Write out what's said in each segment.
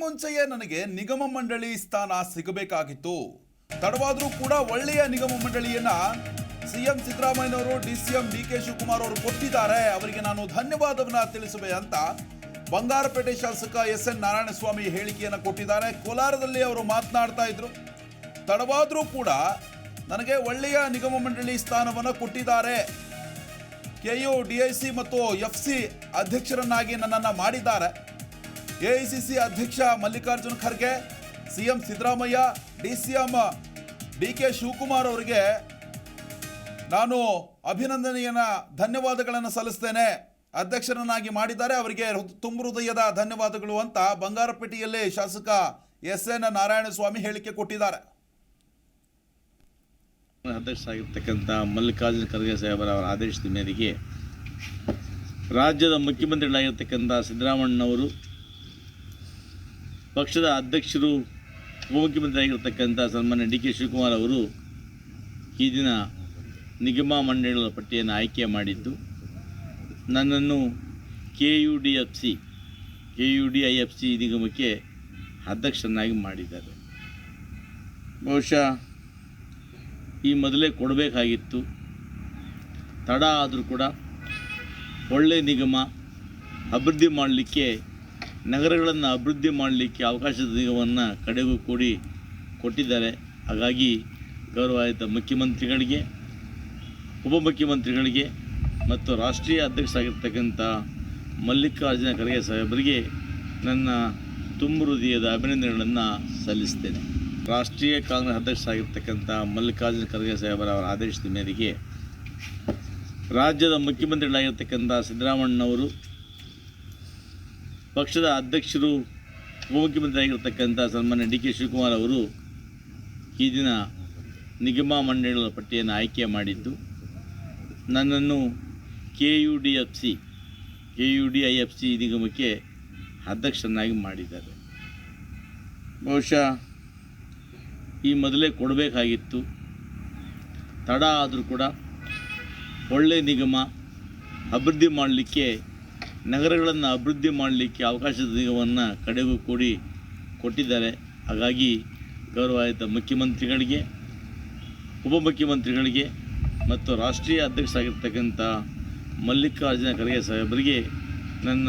ಮುಂಚೆಯೇ ನನಗೆ ನಿಗಮ ಮಂಡಳಿ ಸ್ಥಾನ ಸಿಗಬೇಕಾಗಿತ್ತು. ತಡವಾದರೂ ಕೂಡ ಒಳ್ಳೆಯ ನಿಗಮ ಮಂಡಳಿಯನ್ನ ಸಿಎಂ ಸಿದ್ದರಾಮಯ್ಯನವರು ಡಿಸಿಎಂ ಡಿ ಕೆ ಶಿವಕುಮಾರ್ ಅವರು ಕೊಟ್ಟಿದ್ದಾರೆ. ಅವರಿಗೆ ನಾನು ಧನ್ಯವಾದವನ್ನ ತಿಳಿಸುವೆ ಅಂತ ಬಂಗಾರಪೇಟೆ ಶಾಸಕ ಎಸ್ ಎನ್ ನಾರಾಯಣಸ್ವಾಮಿ ಹೇಳಿಕೆಯನ್ನು ಕೊಟ್ಟಿದ್ದಾರೆ. ಕೋಲಾರದಲ್ಲಿ ಅವರು ಮಾತನಾಡ್ತಾ ಇದ್ರು. ತಡವಾದರೂ ಕೂಡ ನನಗೆ ಒಳ್ಳೆಯ ನಿಗಮ ಮಂಡಳಿ ಸ್ಥಾನವನ್ನು ಕೊಟ್ಟಿದ್ದಾರೆ. ಕೆಯು ಡಿಐಸಿ ಮತ್ತು ಎಫ್ ಸಿ ಅಧ್ಯಕ್ಷರನ್ನಾಗಿ ನನ್ನನ್ನು ಮಾಡಿದ್ದಾರೆ. ಎಐಸಿಸಿ ಅಧ್ಯಕ್ಷ Mallikarjun Kharge, CM Siddaramaiah, D C M D K Shivakumar ಅವರಿಗೆ ನಾನು ಅಭಿನಂದನೆಯನ್ನ, ಧನ್ಯವಾದಗಳನ್ನು ಸಲ್ಲಿಸ್ತೇನೆ. ಅಧ್ಯಕ್ಷರನ್ನಾಗಿ ಮಾಡಿದ್ದಾರೆ. ಅವರಿಗೆ ತುಂಬ ಹೃದಯದ ಧನ್ಯವಾದಗಳು ಅಂತ ಬಂಗಾರಪೇಟೆಯಲ್ಲಿ ಶಾಸಕ ಎಸ್ ಎನ್ ನಾರಾಯಣಸ್ವಾಮಿ ಹೇಳಿಕೆ ಕೊಟ್ಟಿದ್ದಾರೆ. ಅಧ್ಯಕ್ಷರಾಗಿರ್ತಕ್ಕಂಥ ಮಲ್ಲಿಕಾರ್ಜುನ ಖರ್ಗೆ ಸಾಹೇಬರ ಅವರ ಆದೇಶದ ಮೇರೆಗೆ ರಾಜ್ಯದ ಮುಖ್ಯಮಂತ್ರಿಗಳಾಗಿರ್ತಕ್ಕಂಥ ಸಿದ್ದರಾಮಣ್ಣವರು ಪಕ್ಷದ ಅಧ್ಯಕ್ಷರು, ಉಪಮುಖ್ಯಮಂತ್ರಿಯಾಗಿರ್ತಕ್ಕಂಥ ಸನ್ಮಾನ್ಯ ಡಿ ಕೆ ಶಿವಕುಮಾರ್ ಅವರು ಈ ದಿನ ನಿಗಮ ಮಂಡಳಿಗಳ ಪಟ್ಟಿಯನ್ನು ಆಯ್ಕೆ ಮಾಡಿದ್ದು, ನನ್ನನ್ನು K U D F C, K U D I F C ನಿಗಮಕ್ಕೆ ಅಧ್ಯಕ್ಷರನ್ನಾಗಿ ಮಾಡಿದ್ದಾರೆ. ಬಹುಶಃ ಈ ಮೊದಲೇ ಕೊಡಬೇಕಾಗಿತ್ತು. ತಡ ಆದರೂ ಕೂಡ ಒಳ್ಳೆಯ ನಿಗಮ ಅಭಿವೃದ್ಧಿ ಮಾಡಲಿಕ್ಕೆ ನಗರಗಳನ್ನು ಅಭಿವೃದ್ಧಿ ಮಾಡಲಿಕ್ಕೆ ಅವಕಾಶದ ನಿಗಮವನ್ನು ಕಡೆಗೂ ಕೂಡಿ ಕೊಟ್ಟಿದ್ದಾರೆ. ಹಾಗಾಗಿ ಗೌರವಾಯಿತ ಮುಖ್ಯಮಂತ್ರಿಗಳಿಗೆ, ಉಪಮುಖ್ಯಮಂತ್ರಿಗಳಿಗೆ ಮತ್ತು ರಾಷ್ಟ್ರೀಯ ಅಧ್ಯಕ್ಷರಾಗಿರ್ತಕ್ಕಂಥ ಮಲ್ಲಿಕಾರ್ಜುನ ಖರ್ಗೆ ಸಾಹೇಬರಿಗೆ ನನ್ನ ತುಂಬ ಹೃದಯದ ಅಭಿನಂದನೆಗಳನ್ನು ಸಲ್ಲಿಸ್ತೇನೆ. ರಾಷ್ಟ್ರೀಯ ಕಾಂಗ್ರೆಸ್ ಅಧ್ಯಕ್ಷರಾಗಿರ್ತಕ್ಕಂಥ ಮಲ್ಲಿಕಾರ್ಜುನ ಖರ್ಗೆ ಸಾಹೇಬರ ಅವರ ಆದೇಶದ ಮೇರೆಗೆ ರಾಜ್ಯದ ಮುಖ್ಯಮಂತ್ರಿಗಳಾಗಿರ್ತಕ್ಕಂಥ ಸಿದ್ದರಾಮಣ್ಣವರು ಪಕ್ಷದ ಅಧ್ಯಕ್ಷರು ಉಪಮುಖ್ಯಮಂತ್ರಿಯಾಗಿರ್ತಕ್ಕಂಥ ಸನ್ಮಾನ್ಯ ಡಿ ಕೆ ಶಿವಕುಮಾರ್ ಅವರು ಈ ದಿನ ನಿಗಮ ಮಂಡಳಿಗಳ ಪಟ್ಟಿಯನ್ನು ಆಯ್ಕೆ ಮಾಡಿದ್ದು, ನನ್ನನ್ನು K U D F C, K U D I F C ನಿಗಮಕ್ಕೆ ಅಧ್ಯಕ್ಷರನ್ನಾಗಿ ಮಾಡಿದ್ದಾರೆ. ಬಹುಶಃ ಈ ಮೊದಲೇ ಕೊಡಬೇಕಾಗಿತ್ತು. ತಡ ಆದರೂ ಕೂಡ ಒಳ್ಳೆಯ ನಿಗಮ ಅಭಿವೃದ್ಧಿ ಮಾಡಲಿಕ್ಕೆ ನಗರಗಳನ್ನು ಅಭಿವೃದ್ಧಿ ಮಾಡಲಿಕ್ಕೆ ಅವಕಾಶವನ್ನು ಕಡೆಗೂ ಕೂಡಿ ಕೊಟ್ಟಿದ್ದಾರೆ. ಹಾಗಾಗಿ ಗೌರವಾಯಿತ ಮುಖ್ಯಮಂತ್ರಿಗಳಿಗೆ, ಉಪಮುಖ್ಯಮಂತ್ರಿಗಳಿಗೆ ಮತ್ತು ರಾಷ್ಟ್ರೀಯ ಅಧ್ಯಕ್ಷರಾಗಿರ್ತಕ್ಕಂಥ ಮಲ್ಲಿಕಾರ್ಜುನ ಖರ್ಗೆ ಸಾಹೇಬರಿಗೆ ನನ್ನ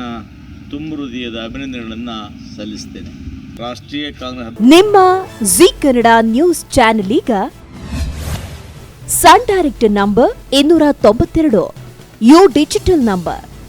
ತುಂಬ ಹೃದಯದ ಅಭಿನಂದನೆಗಳನ್ನು ಸಲ್ಲಿಸ್ತೇನೆ. ರಾಷ್ಟ್ರೀಯ ಕಾಂಗ್ರೆಸ್ ನಿಮ್ಮ ಜಿ ಕನ್ನಡ ನ್ಯೂಸ್ ಚಾನೆಲ್ ಈಗ ಸನ್ ಡೈರೆಕ್ಟ್ ನಂಬರ್ ಇನ್ನೂರ ತೊಂಬತ್ತೆರಡು, ಯು ಡಿಜಿಟಲ್ ನಂಬರ್.